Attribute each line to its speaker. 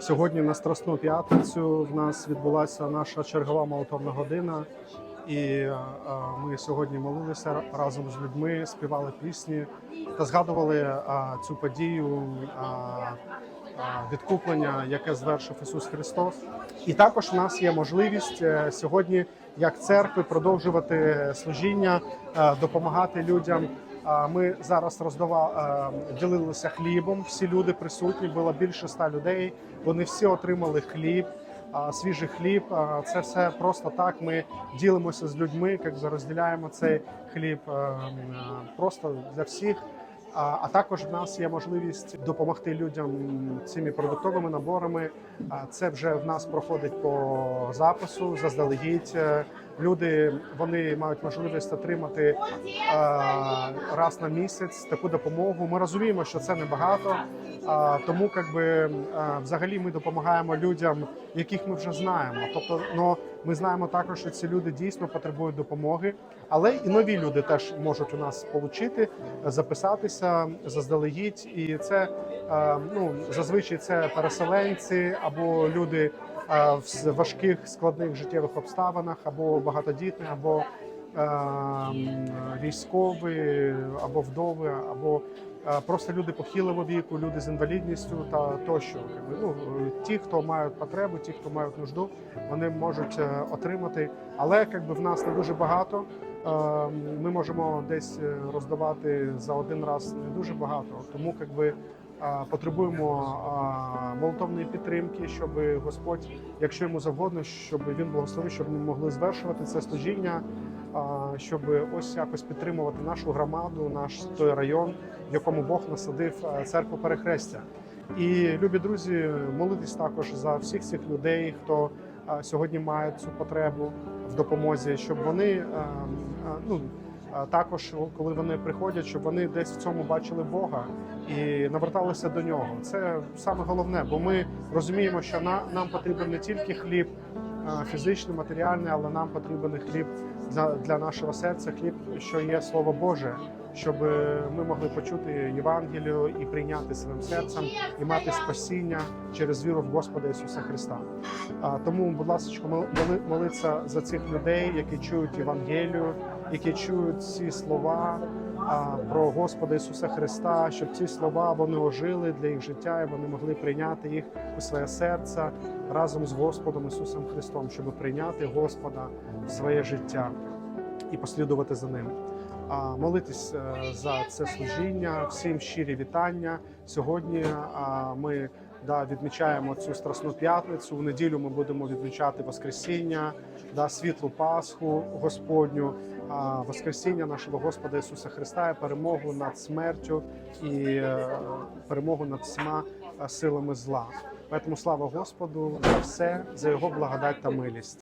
Speaker 1: Сьогодні на Страсну п'ятницю в нас відбулася наша чергова молотовна година, і е, е, ми сьогодні молилися разом з людьми, співали пісні та згадували е, цю подію відкуплення, яке звершив Ісус Христос. І також в нас є можливість сьогодні, як церкви, продовжувати служіння, допомагати людям. Ми зараз роздава е, ділилися хлібом. Всі люди присутні, було більше ста людей. Вони всі отримали хліб, свіжий хліб. Це все просто так. Ми ділимося з людьми, як розділяємо цей хліб е, е, просто для всіх. А також в нас є можливість допомогти людям цими продуктовими наборами. Це вже в нас проходить по запису заздалегідь. Люди вони мають можливість отримати е, раз на місяць таку допомогу. Ми розуміємо, що це небагато, а, тому якби е, взагалі ми допомагаємо людям, яких ми вже знаємо. Тобто, ну ми знаємо також, що ці люди дійсно потребують допомоги, але і нові люди теж можуть у нас отримати, записатися заздалегідь, і це е, ну зазвичай це переселенці або люди в важких складних життєвих обставинах, або багатодітні, або е, військові, або вдови, або е, просто люди похилого віку, люди з інвалідністю та тощо. Ну ті, хто мають потребу, ті, хто мають нужду, вони можуть е, отримати. Але якби в нас не дуже багато. Ми можемо десь роздавати за один раз не дуже багато, тому якби. Потребуємо а, молитовної підтримки, щоб Господь, якщо йому завгодно, щоб він благословив, щоб ми могли звершувати це служіння, щоб ось якось підтримувати нашу громаду, наш той район, в якому Бог насадив церкву перехрестя. І любі друзі, молитесь також за всіх цих людей, хто сьогодні має цю потребу в допомозі, щоб вони ну. Також, коли вони приходять, щоб вони десь в цьому бачили Бога і наверталися до нього. Це саме головне, бо ми розуміємо, що на, нам потрібен не тільки хліб фізичний, матеріальний, але нам потрібен хліб для нашого серця, хліб, що є Слово Боже, щоб е, ми могли почути Євангелію і прийняти своїм серцем і мати спасіння через віру в Господа Ісуса Христа. Тому, будь ласка, моли- молиться за цих людей, які чують Євангелію, які чують ці слова про Господа Ісуса Христа, щоб ці слова вони ожили для їх життя, і вони могли прийняти їх у своє серце разом з Господом Ісусом Христом, щоб прийняти Господа в своє життя і послідувати за ним. Молитись е, за це служіння, всім щирі вітання. Сьогодні а, ми да, відмічаємо цю страсну п'ятницю. У неділю ми будемо відмічати Воскресіння, да, світлу Пасху Господню, Воскресіння нашого Господа Ісуса Христа, перемогу над смертю і е, перемогу над всіма е, силами зла. Тому слава Господу за все, за його благодать та милість.